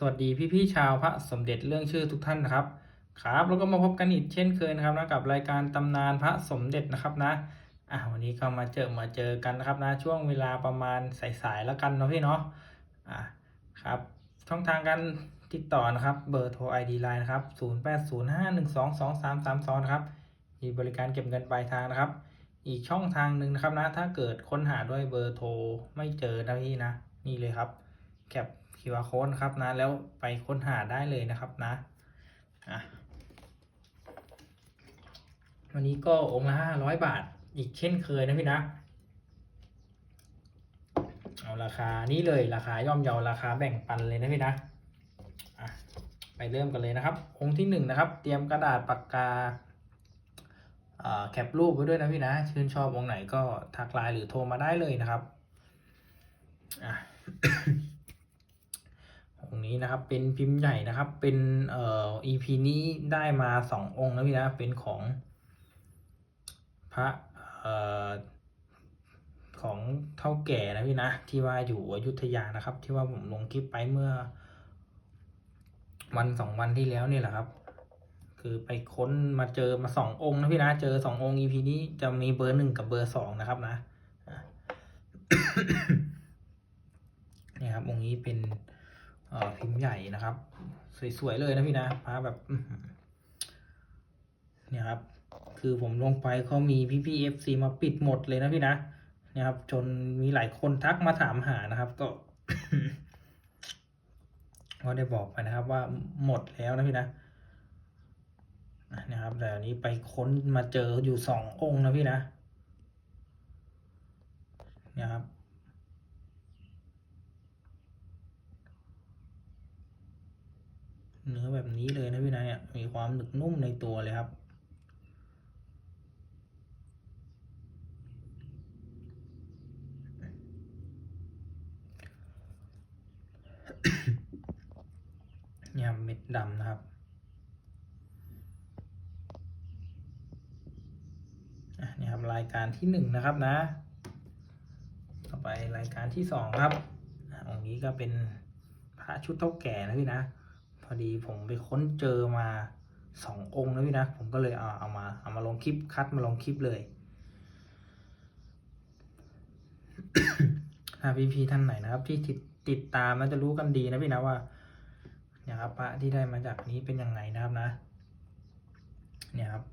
สวัสดีพี่ๆชาวพระสมเด็จเรื่องชื่อทุกท่านนะครับครับแล้วก็มาพบกันอีกเช่นเคยนะครับนะกับรายการตำนานพระสมเด็จนะครับนะอะวันนี้ก็มาเจอมาเจอกันนะครับนะช่วงเวลาประมาณสายๆแล้วกันเนาะพี่เนาะอะครับช่องทางการติดต่อนะครับเบอร์โทร ID Line นะครับ0805122332นะครับมีบริการเก็บเงินปลายทางนะครับ อีกช่องทางหนึ่งนะครับนะถ้าเกิดค้นหาด้วยเบอร์โทรไม่เจอนะพี่นะนี่เลยครับแคป QR code นครับนะ แล้วไปค้นหาได้เลยนะครับนะอะวันนี้ก็องค์ละห้าร้อยบาทอีกเช่นเคยนะพี่นะ เอาราคานี้เลยราคาย่อมเยาราคาแบ่งปันเลยนะพี่นะอะไปเริ่มกันเลยนะครับ องค์ที่หนึ่งนะครับ เตรียมกระดาษปากกาอ่าแคปรูปไว้ด้วยนะพี่นะ ชื่นชอบองค์ไหนก็ทักไลน์หรือโทรมาได้เลยนะครับอะ องค์นี้นะครับ เป็นพิมพ์ใหญ่นะครับ เป็นเอ่อ EP นี้ได้มาสององค์นะพี่นะ เป็นของพระเอ่อของเท่าแก่นะพี่นะ ที่ว่าอยู่อยุธยานะครับ ที่ว่าผมลงคลิปไปเมื่อ วันสองวันที่แล้วนี่แหละครับ คือไปค้นมาเจอมาสององค์นะพี่นะ เจอสององค์ EP นี้จะมีเบอร์หนึ่งกับเบอร์สองนะครับนะเนี่ยครับองค์นี้เป็น พิมพ์ใหญ่นะครับ สวยๆเลยนะพี่นะพระแบบเนี่ยครับ คือผมลงไปเขามีพี่ๆเอฟซีมาปิดหมดเลยนะพี่นะเนี่ยครับ จนมีหลายคนทักมาถามหานะครับ ก็ก็ได้บอกไปนะครับ ว่าหมดแล้วนะพี่นะนะครับ แต่อันนี้ไปค้นมาเจออยู่สององค์นะพี่นะเนี่ยครับ เนื้อแบบนี้เลยนะพี่นายเนี่ยมีความหนึบนุ่มในตัวเลยครับ เนี่ยเม็ดดำนะครับนี่ครับรายการที่หนึ่งนะครับนะ ต่อไปรายการที่สองครับองค์นี้ก็เป็นพระชุดเท่าแก่นะพี่นะ อดีผมไปค้นเจอมาสององค์นะพี่นะ ผมก็เลยเอาเอามาเอามาลงคลิปคัดมาลงคลิปเลยถ้าพี่ๆท่านไหนนะครับ ที่ติดติดตามมันจะรู้กันดีนะพี่นะว่าเนี่ยครับพระที่ได้มาจากนี้เป็นยังไงนะครับนะ เนี่ยครับ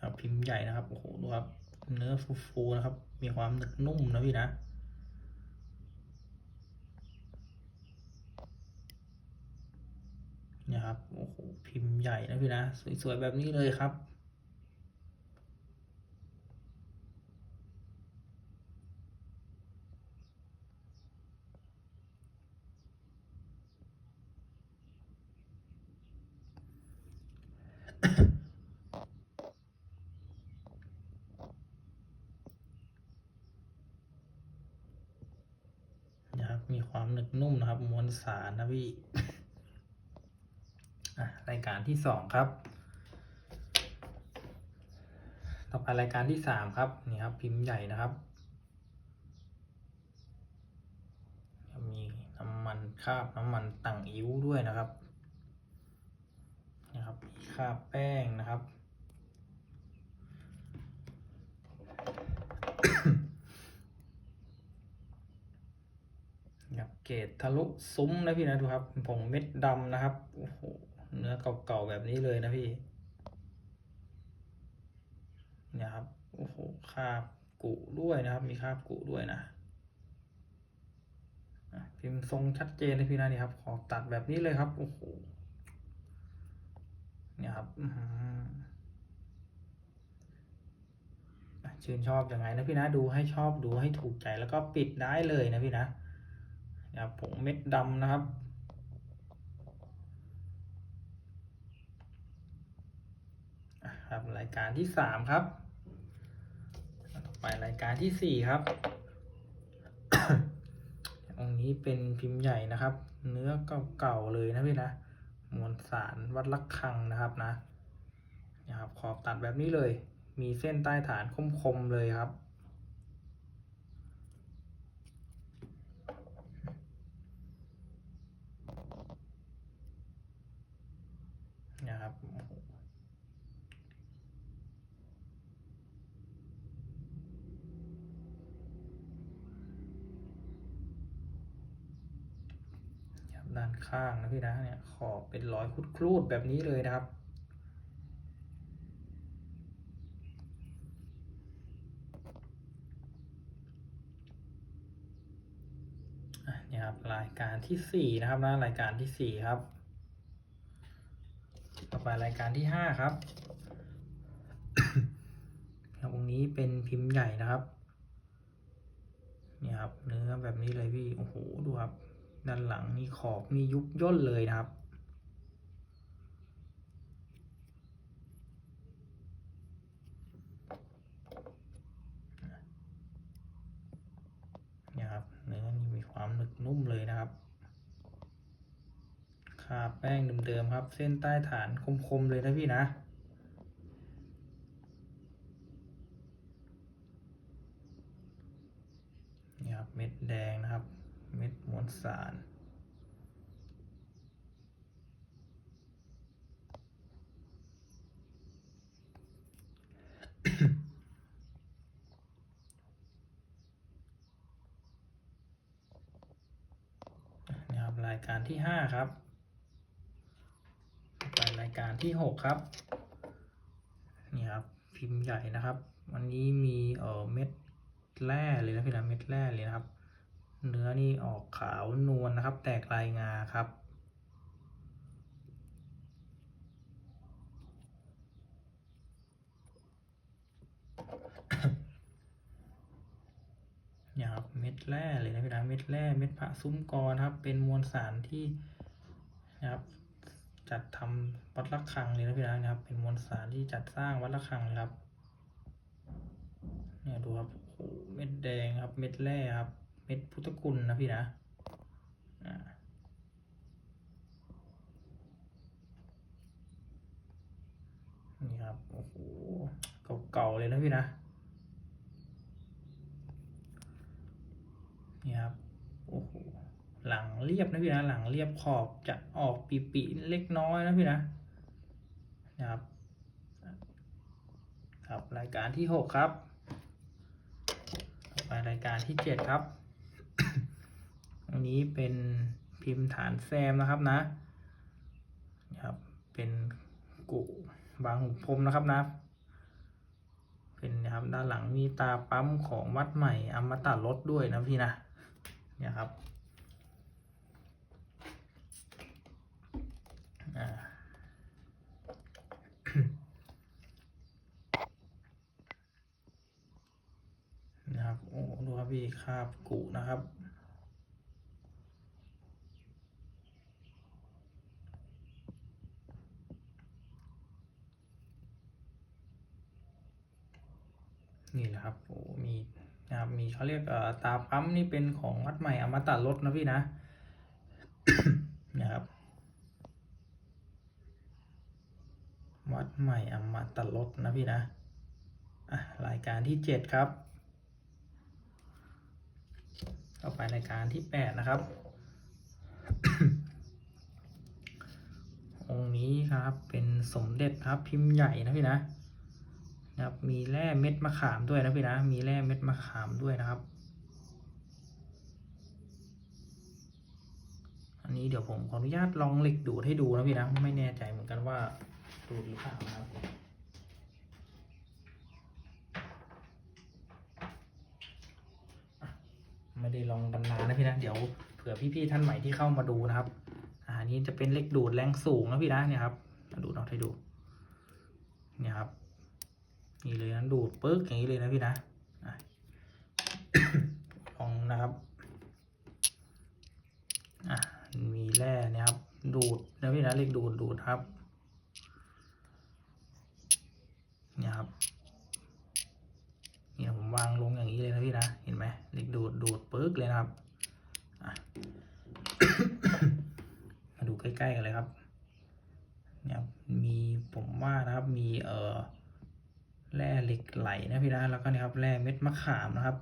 ครับพิมพ์ใหญ่นะครับโอ้โหดูครับ เนื้อฟูๆนะครับ มีความหนึบนุ่มนะพี่นะ นี่ยครับโอ้โหพิมพ์ใหญ่นะพี่นะสวยๆแบบนี้เลยครับนะครับมีความหนึบนุ่มนะครับมวลสารนะพี่ รายการที่สองครับ ต่อไปรายการที่สามครับนี่ครับพิมพ์ใหญ่นะครับมีน้ำมันคราบน้ำมันต่างอิ้วด้วยนะครับนะครับมีคราบแป้งนะครับกับเกรดทะลุซุ้มนะพี่นะดูครับผงเม็ดดำนะครับโอ้โห เนื้อเก่าๆแบบนี้เลยนะพี่ เนี่ยครับ โอ้โหคาบกุด้วยนะครับ มีคาบกุด้วยนะพิมพ์ทรงชัดเจนเลยพี่นะนี่ครับขอตัดแบบนี้เลยครับ โอ้โห เนี่ยครับชื่นชอบยังไงนะพี่นะดูให้ชอบดูให้ถูกใจแล้วก็ปิดได้เลยนะพี่นะนะครับผงเม็ดดำนะครับ อะครับ รายการที่สามครับต่อไปรายการที่สี่ครับ องค์นี้เป็นพิมพ์ใหญ่นะครับ เนื้อเก่าๆเลยนะพี่นะ มวลสารวัดลักคังนะครับนะนะครับ ขอบตัดแบบนี้เลย มีเส้นใต้ฐานคมๆเลยครับ ครับโอ้โหครับด้าน ข้างนะพี่นะเนี่ยขอบเป็นรอยครูดๆแบบนี้เลยนะครับ นี่ครับรายการที่สี่นะครับนะรายการที่สี่ครับ ต่อไปรายการที่ห้าครับครับตรงนี้เป็นพิมพ์ใหญ่นะครับนี่ครับเนื้อแบบนี้เลยพี่ โอ้โห ดูครับ ด้านหลังนี่ขอบนี่ยุบย่นเลยนะครับ เนี่ยครับเนื้อนี่มีความหนึบนุ่มเลยนะครับคาแป้งเดิมๆครับ เส้นใต้ฐานคมๆเลยนะพี่นะนี่ครับเม็ดแดงนะครับ เม็ดมวลสารนี่ครับรายการที่ห้าครับ ไปรายการที่หกครับ นี่ครับ พิมพ์ใหญ่นะครับ วันนี้มีเอ่อเม็ดแร่เลยนะพี่นะเม็ดแร่เลยนะครับ เนื้อนี่ออกขาวนวลนะครับ แตกลายงาครับ เนี่ยครับเม็ดแร่เลยนะพี่นะเม็ดแร่เม็ดพระซุ้มกรครับ เป็นมวลสารที่นะครับจัดทำวัดระฆังเลยนะพี่นะนะครับ เป็นมวลสารที่จัดสร้างวัดระฆังเลยครับเนี่ยดูครับโอ้เม็ดแดงครับ เม็ดแร่ครับ็ดพุทธคุณนะพี่นะนี่ครับ โอ้โห เก่าๆเลยนะพี่นะนี่ครับ โอ้โห หลังเรียบนะพี่นะ หลังเรียบขอบจะออกปีๆเล็กน้อยนะพี่นะนะครับ ครับ รายการที่หกครับ ต่อไปรายการที่เจ็ดครับ อันนี้เป็นพิมพ์ฐานแซมนะครับนะนะครับ เป็นกุบางหุพรมนะครับนะ เป็นนะครับด้านหลังมีตาปั๊มของวัดใหม่อมตะรถด้วยนะพี่นะเนี่ยครับนะครับ โอ้ดูครับพี่คาบกุนะครับ นี่แหละครับโอ้มีนะครับมีเขาเรียกเอ่อตาปั๊มนี่เป็นของวัดใหม่อมตะรถนะพี่นะนะครับวัดใหม่อมตะรถนะพี่นะอะรายการที่เจ็ดครับต่อไปรายการที่แปดนะครับองค์นี้ครับเป็นสมเด็จครับพิมพ์ใหญ่นะพี่นะ นะครับ มีแร่เม็ดมะขามด้วยนะพี่นะ มีแร่เม็ดมะขามด้วยนะครับ อันนี้เดี๋ยวผมขออนุญาตลองเหล็กดูดให้ดูนะพี่นะ ไม่แน่ใจเหมือนกันว่าดูดหรือเปล่านะครับไม่ได้ลองกันนานนะพี่นะ เดี๋ยวเผื่อพี่ๆท่านใหม่ที่เข้ามาดูนะครับอันนี้จะเป็นเหล็กดูดแรงสูงนะพี่นะเนี่ยครับดูดออกให้ดู เนี่ยครับ นี่เลยนะดูดปึ๊กอย่างนี้เลยนะพี่นะลองนะครับอะมีแร่เนี่ยครับ ดูดนะพี่นะเรียกดูดดูดครับเนี่ยครับเนี่ยผมวางลงอย่างนี้เลยนะพี่นะเห็นไหมเรียกดูดดูดปึ๊กเลยนะครับมาดูใกล้ๆกันเลยครับเนี่ยมีผมว่านะครับมีเอ่อ แร่เหล็กไหลนะพี่นะแล้วก็นี่ครับแร่เม็ดมะขามนะครับ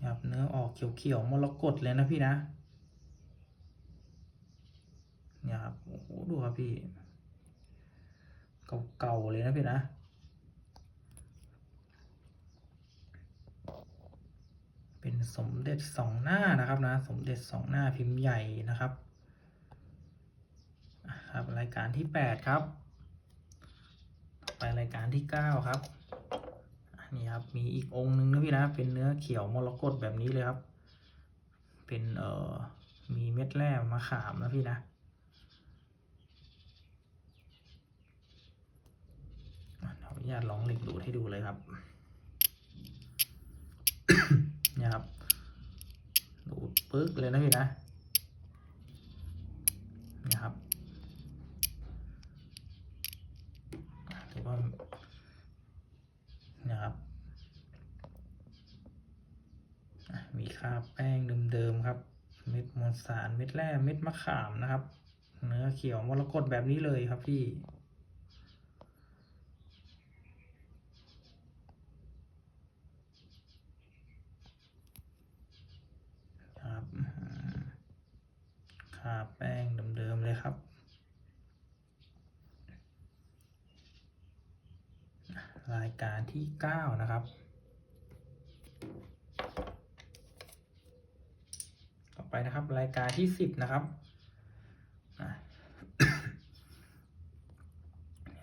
นี่ยครับเนื้อออกเขียวๆมรกตเลยนะพี่นะโอ้โหดูครับพี่ เก่าๆเลยนะพี่นะเป็นสมเด็จสองหน้านะครับนะ สมเด็จสองหน้าพิมพ์ใหญ่นะครับ ครับ รายการที่แปดครับ ไปรายการที่เก้าครับนี่ครับ มีอีกองค์หนึ่งนะพี่นะ เป็นเนื้อเขียวมรกตแบบนี้เลยครับ เป็นเอ่อ มีเม็ดแร่มะขามนะพี่นะอะขออนุญาตลองเหล็กดูดให้ดูเลยครับเนี่ยครับ ดูดปึ๊กเลยนะพี่นะนี่ครับ ถือว่านี่ยครับมีคราบแป้งเดิมๆครับ เม็ดมวลสารเม็ดแร่เม็ดมะขามนะครับ เนื้อเขียวมรกตแบบนี้เลยครับพี่ครับคราบแป้งเดิมๆเลยครับ รายการที่เก้านะครับ ต่อไปนะครับรายการที่สิบนะครับ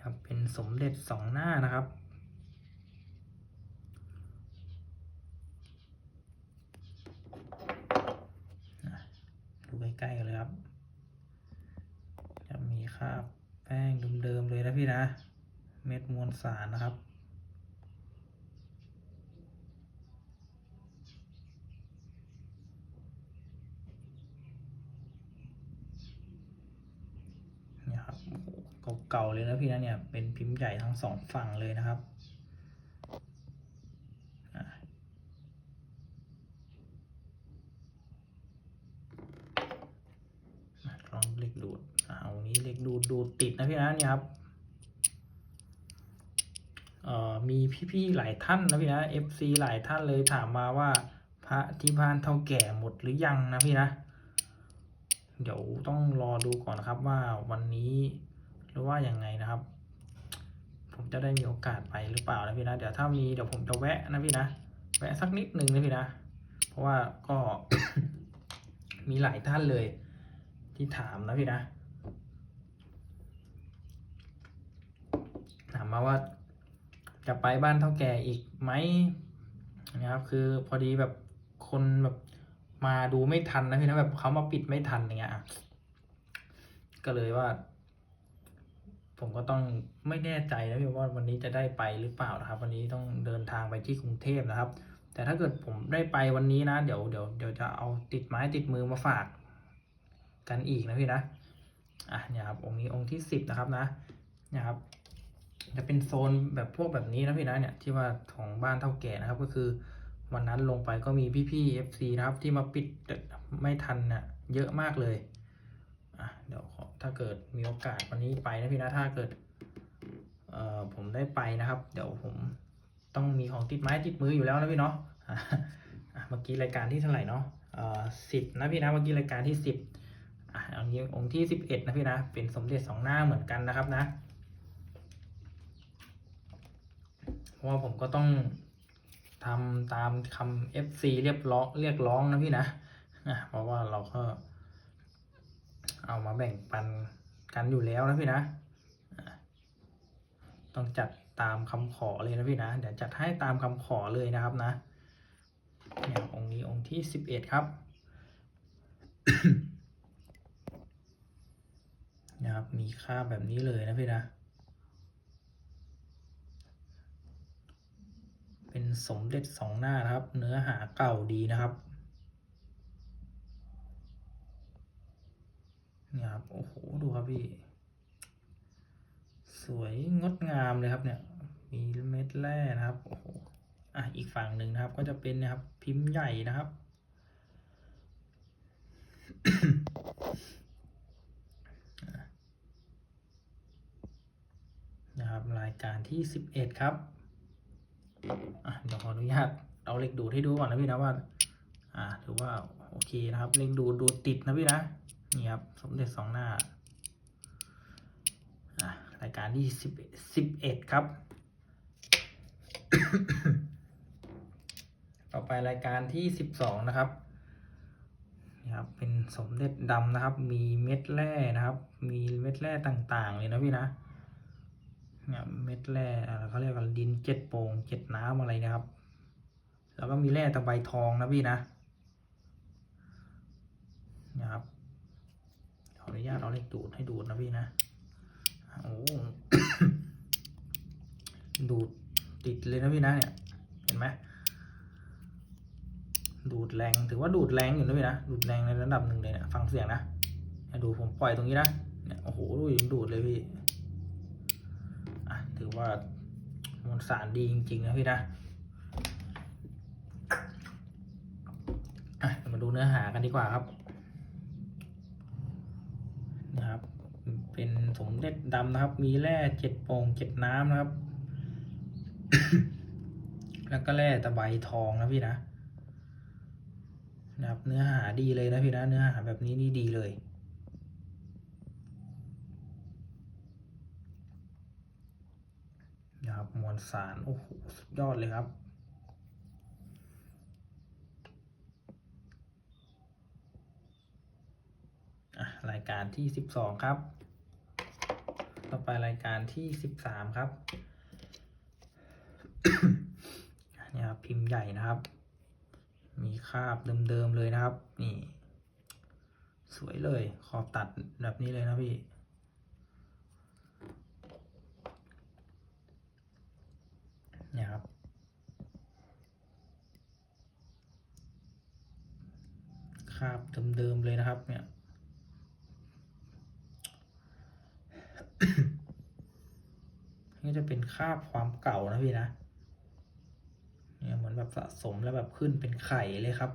ครับเป็นสมเด็จสองหน้านะครับ ดูใกล้ๆกันเลยครับ จะมีคราบแป้งเดิมๆเลยนะพี่นะ เม็ดมวลสารนะครับ เนี่ยครับโอ้โห เก่าๆเลยนะพี่นะเนี่ยเป็นพิมพ์ใหญ่ทั้งสองฝั่งเลยนะครับลองเล็กดูดอ่าวันนี้เล็กดูดดูดติดนะพี่นะเนี่ยครับเอ่อมีพี่ๆหลายท่านนะพี่นะ FC หลายท่านเลยถามมาว่าพระที่บ้านเท่าแก่หมดหรือยังนะพี่นะ เดี๋ยวต้องรอดูก่อนนะครับว่าวันนี้ หรือว่าอยังไงนะครับ ผมจะได้มีโอกาสไปหรือเปล่านะพี่นะเดี๋ยวถ้ามีเดี๋ยวผมจะแวะนะพี่นะแวะสักนิดหนึ่งนะพี่นะ เพราะว่าก็มีหลายท่านเลยที่ถามนะพี่นะ ถามมาว่าจะไปบ้านเท่าแก่อีกไหมนะครับ คือพอดีแบบคนแบบมาดูไม่ทันนะพี่นะแบบเขามาปิดไม่ทันอย่างเงี้ยก็เลยว่า ผมก็ต้องไม่แน่ใจนะพี่ว่าวันนี้จะได้ไปหรือเปล่านะครับ วันนี้ต้องเดินทางไปที่กรุงเทพนะครับ แต่ถ้าเกิดผมได้ไปวันนี้นะเดี๋ยวเดี๋ยวเดี๋ยวจะเอาติดไม้ติดมือมาฝากกันอีกนะพี่นะอะเนี่ยครับองค์นี้องค์ที่สิบนะครับนะเนี่ยครับจะเป็นโซนแบบพวกแบบนี้นะพี่นะเนี่ยที่ว่าของบ้านเท่าแก่นะครับ ก็คือวันนั้นลงไปก็มีพี่ๆ FC นะครับที่มาปิดไม่ทันน่ะเยอะมากเลย ถ้าเกิดมีโอกาสวันนี้ไปนะพี่นะถ้าเกิดเอ่อผมได้ไปนะครับ เดี๋ยวผมต้องมีของติดไม้ติดมืออยู่แล้วนะพี่เนาะเมื่อกี้รายการที่เท่าไหร่เนาะเอ่อสิบนะพี่นะเมื่อกี้รายการที่สิบอะอันนี้องค์ที่สิบเอ็ดนะพี่นะเป็นสมเด็จสองหน้าเหมือนกันนะครับนะเพราะว่าผมก็ต้องทำตามคำ FC เรียบร้องเรียกร้องนะพี่นะ เพราะว่าเราก็ เอามาแบ่งปันกันอยู่แล้วนะพี่นะ ต้องจัดตามคำขอเลยนะพี่นะ เดี๋ยวจัดให้ตามคำขอเลยนะครับนะเนี่ยองค์นี้องค์ที่สิบเอ็ดครับนะครับมีค่าแบบนี้เลยนะพี่นะ เป็นสมเด็จสองหน้านะครับ เนื้อหาเก่าดีนะครับ นี่ยครับโอ้โหดูครับพี่ สวยงดงามเลยครับเนี่ย มีเม็ดแร่นะครับโอ้โหอะอีกฝั่งหนึ่งนะครับ ก็จะเป็นนะครับ พิมพ์ใหญ่นะครับ นะครับรายการที่สิบเอ็ดครับอะเดี๋ยวขออนุญาตเอาเล็กดูดให้ดูก่อนนะพี่นะว่า อ่าถือว่าโอเคนะครับ เล็กดูดดูติดนะพี่นะ นี่ครับ สมเด็จสองหน้ารายการที่สิบสิบเอ็ดครับ ต่อไปรายการที่สิบสองนะครับนี่ครับ เป็นสมเด็จดำนะครับ มีเม็ดแร่นะครับ มีเม็ดแร่ต่างๆ เลยนะพี่นะเนี่ยเม็ดแร่อะไรเขาเรียกว่าดินเจ็ดโป่งเจ็ดน้ำอะไรนะครับ แล้วก็มีแร่ตะไบทองนะพี่นะนะครับ ออนุญาตเอาเลขดูดให้ดูดนะพี่นะโอ้ดูดติดเลยนะพี่นะเนี่ยเห็นไหมดูดแรงถือว่าดูดแรงอยู่นะพี่นะดูดแรงในระดับหนึ่งเลยเนี่ยฟังเสียงนะดูผมปล่อยตรงนี้นะเนี่ยโอ้โหดูยังดูดเลยพี่อะถือว่ามวลสารดีจริงๆนะพี่นะอะมาดูเนื้อหากันดีกว่าครับ เป็น สมเด็จดำนะครับ มีแร่เจ็ดโป่งเจ็ดน้ำนะครับ แล้วก็แร่ตะไบทองนะพี่นะนะครับ เนื้อหาดีเลยนะพี่นะเนื้อหาแบบนี้นี่ดีเลยนะครับมวลสารโอ้โหสุดยอดเลยครับรายการที่สิบสองครับ ต่อไปรายการที่สิบสามครับเนี่ยครับพิมพ์ใหญ่นะครับ มีคาบเดิมๆเลยนะครับ นี่ สวยเลย ขอบตัดแบบนี้เลยนะพี่เนี่ยครับ คาบเดิมๆเลยนะครับเนี่ย นี่จะเป็นคาบความเก่านะพี่นะ เนี่ยเหมือนแบบสะสมแล้วแบบขึ้นเป็นไข่เลยครับ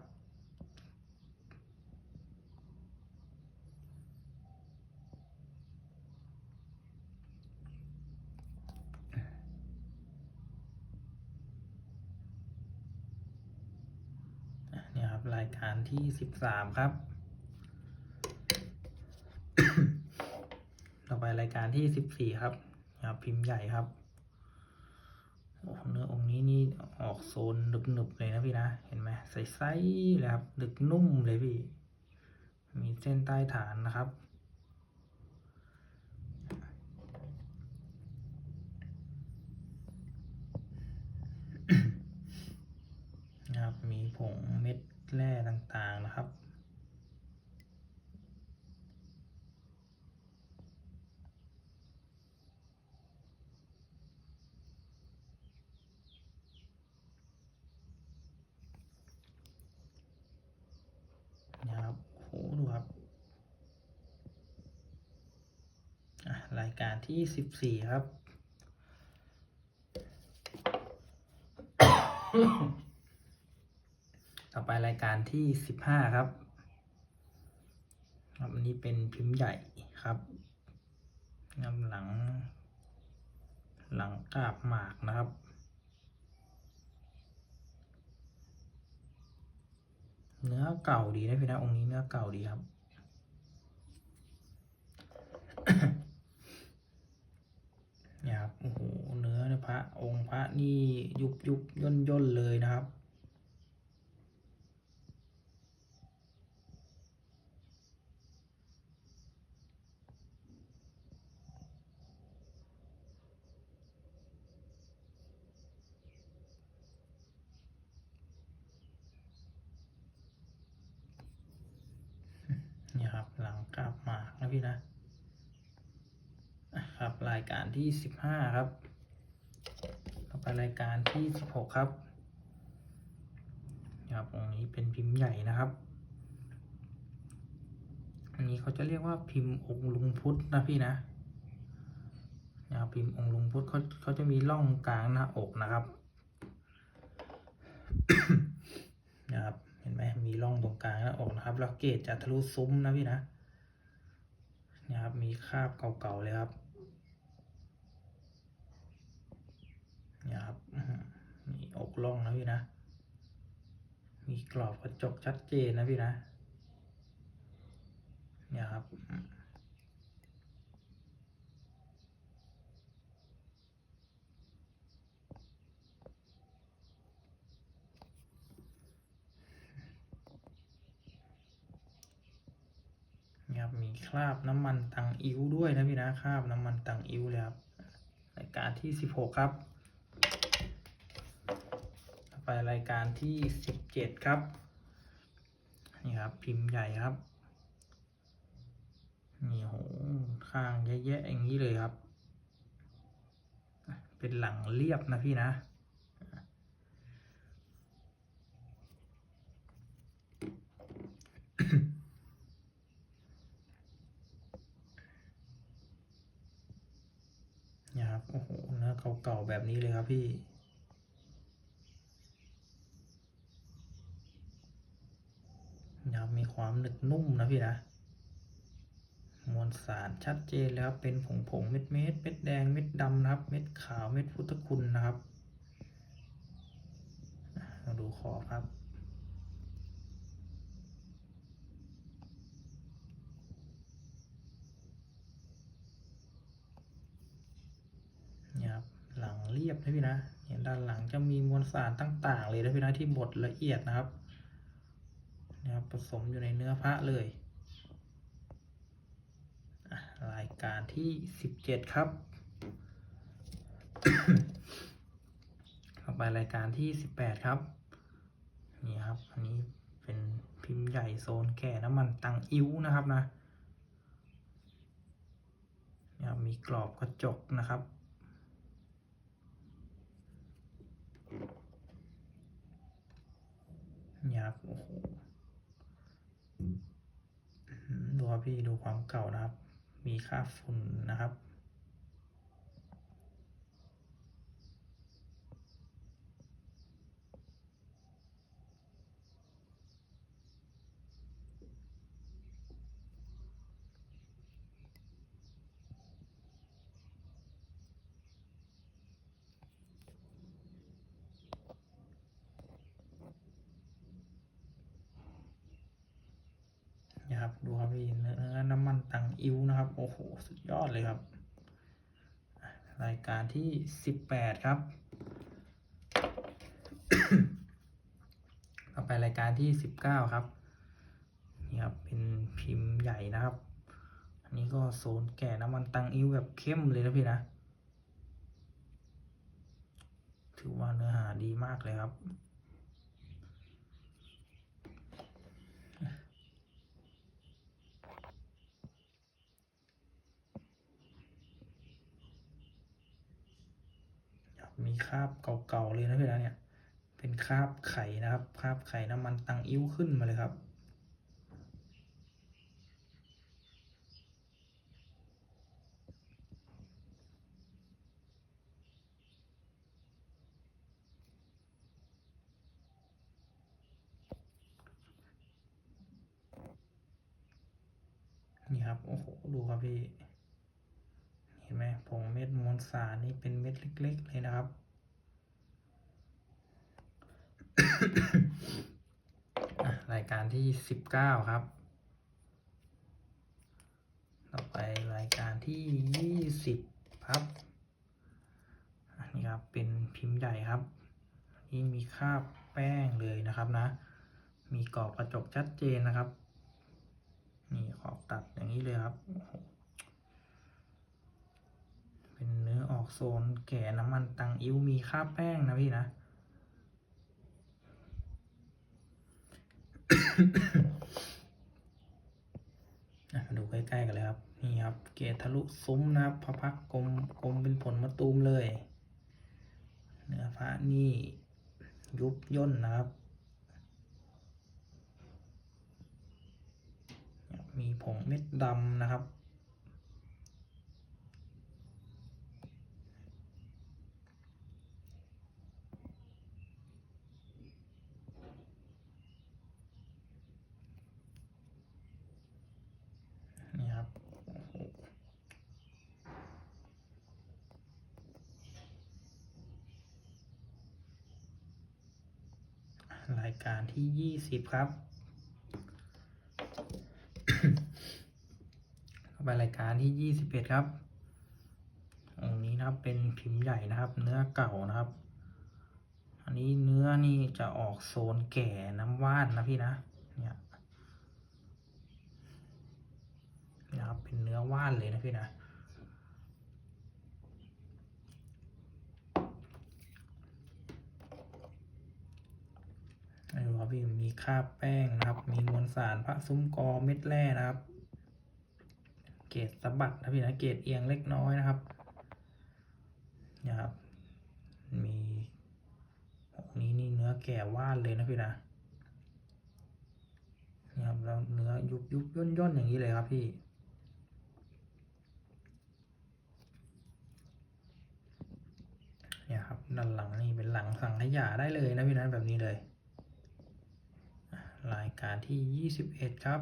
เนี่ยครับ รายการที่สิบสามครับ ต่อไป รายการที่สิบสี่ครับนะครับ พิมพ์ใหญ่ครับโอ้เนื้อองค์นี้นี่ออกโซนหนึบๆเลยนะพี่นะ เห็นไหมใสๆเลยครับดึกนุ่มเลยพี่ มีเส้นใต้ฐานนะครับนะครับ มีผงเม็ดแร่ต่างๆนะครับโหดูครับอะรายการ ที่สิบสี่ครับ ต่อไปรายการที่สิบห้าครับ ครับอันนี้เป็นพิมพ์ใหญ่ครับนำหลัง หลังกาบหมากนะครับเนื้อเก่าดีนะพี่นะองค์นี้เนื้อเก่าดีครับ เนี่ยครับโอ้โหเนื้อเนี่ยพระองค์พระนี่ยุบยุบย่นย่นเลยนะครับเนี่ยครับหลังกลับมานะพี่นะครับ รายการ ที่สิบห้าครับต่อไปรายการที่สิบหกครับนะครับองค์นี้เป็นพิมพ์ใหญ่นะครับ อันนี้เขาจะเรียกว่าพิมพ์องค์ลุงพุทธนะพี่นะนะครับพิมพ์องค์ลุงพุทธเขาเขาจะมีร่องกลางหน้าอกนะครับนะครับเห็นไหมมีร่องตรงกลางหน้าอกนะครับ แล้วเกจจะทะลุซุ้มนะพี่นะนี่ยครับมีคราบเก่าๆเลยครับ เนี่ยครับมีอกล่องนะพี่นะ มีกรอบกระจกชัดเจนนะพี่นะ เนี่ยครับครับมีคราบน้ำมันตังอิ้วด้วยนะพี่นะคราบน้ำมันตังอิ้วเลยครับรายการที่ 16 ครับ ไปรายการที่สิบเจ็ดครับ นี่ครับ พิมพ์ใหญ่ครับ นี่โหข้างแยะๆอย่างนี้เลยครับ เป็นหลังเรียบนะพี่นะเนี่ยครับโอ้โหเนื้อเก่าๆแบบนี้เลยครับพี่ นะครับมีความหนึบนุ่มนะพี่นะ มวลสารชัดเจนเลยครับเป็นผงผงๆเม็ดเม็ดเม็ดแดงเม็ดดำนะครับ เม็ดขาวเม็ดพุทธคุณนะครับอะมาดูขอบครับนี่ครับหลังเรียบนะพี่นะ เห็นด้านหลังจะมีมวลสารต่าง ๆ เลยนะพี่นะที่บดละเอียดนะครับ นะครับผสมอยู่ในเนื้อพระเลย รายการที่สิบเจ็ดครับ ต่อไปรายการที่สิบแปดครับ นี่ครับ อันนี้เป็นพิมพ์ใหญ่โซนแก่น้ำมันตังอิ้วนะครับนะนี่ครับมีกรอบกระจกนะครับนี่ครับโอ้โหอื้อหือ ดูครับพี่ดูความเก่านะครับ มีค่าฝุ่นนะครับ นะครับ ดูครับพี่เนื้อน้ำมันตังอิ้วนะครับ โอ้โห สุดยอดเลยครับ รายการที่สิบแปดครับ ต่อไปรายการที่สิบเก้าครับ นี่ครับ เป็นพิมพ์ใหญ่นะครับ อันนี้ก็โซนแก่น้ำมันตังอิ้วแบบเข้มเลยนะพี่นะ ถือว่าเนื้อหาดีมากเลยครับ มีคราบเก่าๆเลยนะพี่นเนี่ย เป็นคราบไข่นะครับ คราบไข่น้ำมันตังอิ้วขึ้นมาเลยครับ นี่ครับ โอ้โห ดูครับพี่ เห็นไหมผงเม็ดมวลสารนี่ เป็นเม็ดเล็ก ๆ เลยนะครับ รายการที่สิบเก้าครับ ต่อไปรายการที่ยี่สิบครับอันนี้ครับเป็นพิมพ์ใหญ่ครับนนี่มีคราบแป้งเลยนะครับนะ มีกรอบกระจกชัดเจนนะครับ นี่ขอบตัดอย่างนี้เลยครับโอ้โหเป็นเนื้อออก โซนแก่น้ำมันตังอิ้วมีคราแป้งนะพี่นะ มาดูใกล้ๆกันเลยครับ นี่ครับ เกทะลุซุ้มนะครับพระพักกลมกลมเป็นผลมะตูมเลย เนื้อพระนี่ยุบย่นนะครับ มีผงเม็ดดำนะครับ นี่ครับโอ้โหรายการที่ยี่สิบครับเข้าไปรายการที่ยี่สิบเอ็ดครับองนี้นะครับเป็นพิมพ์ใหญ่นะครับ เนื้อเก่านะครับ อันนี้เนื้อนี่จะออกโซนแก่น้ำว่านนะพี่นะเนี่ยนะครับเป็นเนื้อว่านเลยนะพี่นะ ดูครับ พี่มีคราบแป้งนะครับ มีมวลสารพระซุ้มกอเม็ดแร่นะครับ เกรดสะบัดนะพี่นะเกรดเอียงเล็กน้อยนะครับนี่ยครับ มีองค์นี้นี่เนื้อแก่ว่านเลยนะพี่นะนี่ยครับแล้วเนื้อยุบยุบย่นย่นอย่างนี้เลยครับพี่เนี่ยครับด้านหลังนี่เป็นหลังสังขยาได้เลยนะพี่นะแบบนี้เลย รายการที่ยี่สิบเอ็ดครับ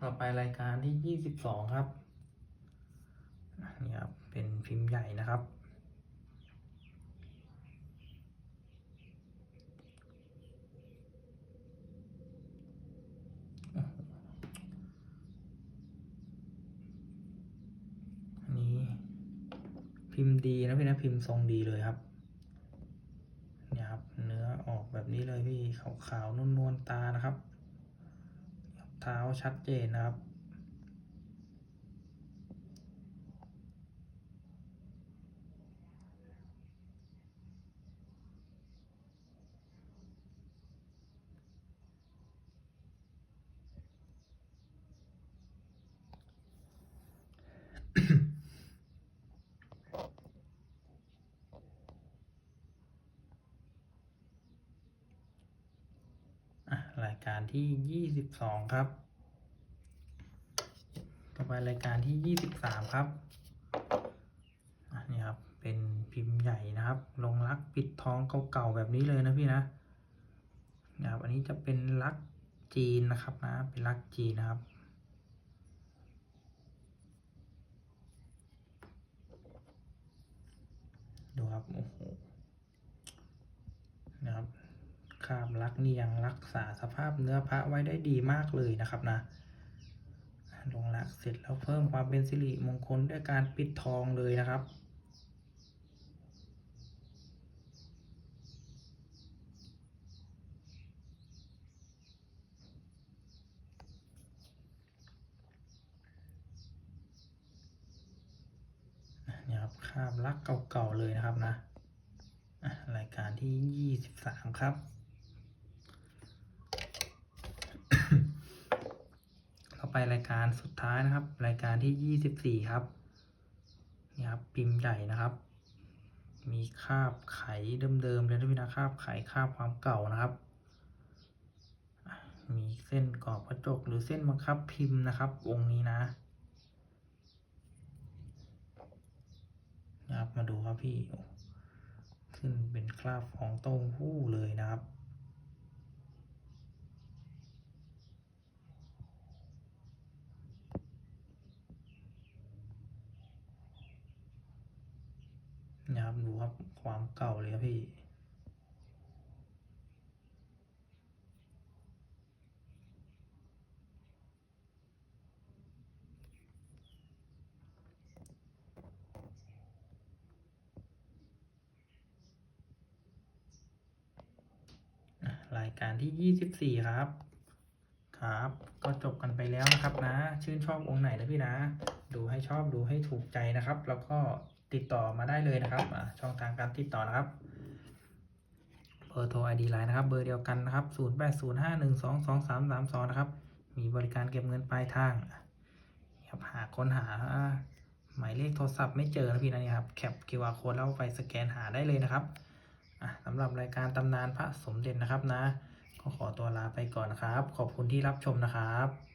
ต่อไปรายการที่ยี่สิบสองครับนี่ครับ เป็นพิมพ์ใหญ่นะครับ อันนี้พิมพ์ดีนะพี่นะพิมพ์ทรงดีเลยครับ ออกแบบนี้เลยพี่ขาวๆนวลๆตานะครับ เท้าชัดเจนนะครับ อะราย การ ที่ยี่สิบสองครับ ต่อไปรายการที่ยี่สิบสามครับอะนี่ครับ เป็นพิมพ์ใหญ่นะครับ ลงรักปิดทองเก่าๆแบบนี้เลยนะพี่นะนะครับอันนี้จะเป็นรักจีนนะครับนะ เป็นรักจีนนะครับดูครับโอ้โหนะครับ คาบลักนี่ยังรักษาสภาพเนื้อพระไว้ได้ดีมากเลยนะครับนะลงรักเสร็จแล้วเพิ่มความเป็นสิริมงคลด้วยการปิดทองเลยนะครับเนี่ยครับคาบลักเก่าๆเลยนะครับนะอะรายการที่ยี่สิบสามครับ ต่อ ไปรายการสุดท้ายนะครับ รายการที่ยี่สิบสี่ครับนี่ครับพิมพ์ใหญ่นะครับ มีคาบไขเดิมๆเลยนะพี่นะคาบไขคาบความเก่านะครับ มีเส้นกรอบกระจกหรือเส้นบังคับพิมพ์นะครับวงนี้นะนะครับมาดูครับพี่ขึ้นเป็นคราบของเต้าหู้เลยนะครับ นะครับดูครับความเก่าเลยครับพี่ รายการที่ยี่สิบสี่ครับครับ ก็จบกันไปแล้วนะครับนะ ชื่นชอบองค์ไหนนะพี่นะ ดูให้ชอบดูให้ถูกใจนะครับ แล้วก็ ติดต่อมาได้เลยนะครับช่องทางการติดต่อนะครับเบอร์โทร ID ไลน์นะครับ เบอร์เดียวกันนะครับ 0 8 0 5 1 2 2 3 3 2 นะครับ มีบริการเก็บเงินปลายทางครับหาค้นหาหมายเลขโทรศัพท์ไม่เจอนะพี่นะนี่ครับแคป QR code แล้วไปสแกนหาได้เลยนะครับสำหรับรายการตำนานพระสมเด็จนะครับนะ ก็ขอตัวลาไปก่อนนะครับ ขอบคุณที่รับชมนะครับ